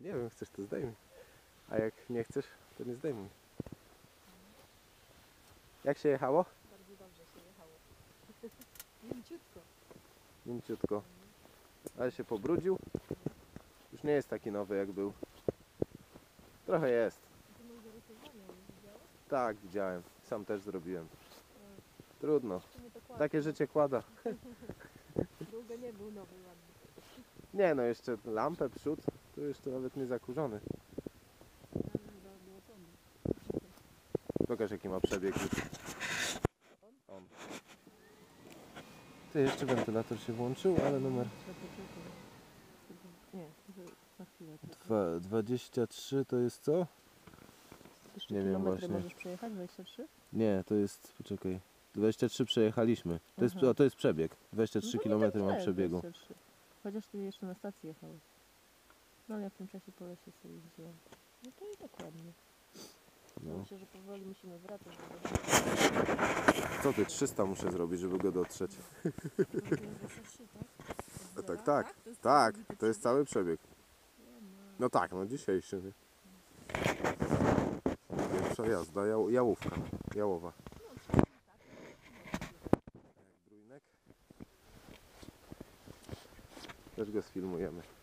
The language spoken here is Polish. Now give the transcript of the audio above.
Nie wiem, chcesz to zdejmij. A jak nie chcesz, to nie zdejmuj. Jak się jechało? Bardzo dobrze się jechało. Mięciutko. Mięciutko. Ale się pobrudził. Już nie jest taki nowy jak był. Trochę jest. Tak, widziałem. Sam też zrobiłem. Trudno. Takie życie kłada. Długo nie był nowy, ładny. Nie no, jeszcze lampę, przód. Tu jeszcze nawet nie zakurzony. To. Pokaż jaki ma przebieg. On. Ty jeszcze wentylator się włączył, ale numer Nie, na chwilę. dwa- 23 to jest co? Jeszcze nie wiem kilometry właśnie. możesz przejechać? 23? Nie, to jest, poczekaj. 23 przejechaliśmy. To jest, Aha. o, to jest przebieg. 23 No km tak mam jest, przebiegu. 23. Chociaż ty jeszcze na stacji jechałeś. No ale ja w tym czasie po lesie sobie jeździłam. No to i tak ładnie. No. Myślę, że powoli musimy wracać. Co ty, 300 muszę zrobić, żeby go dotrzeć. No tak, tak, tak, to jest cały przebieg. No tak, no dzisiejszy. Nie? Pierwsza jazda, jał, jałówka, jałowa. Jak. Też go sfilmujemy.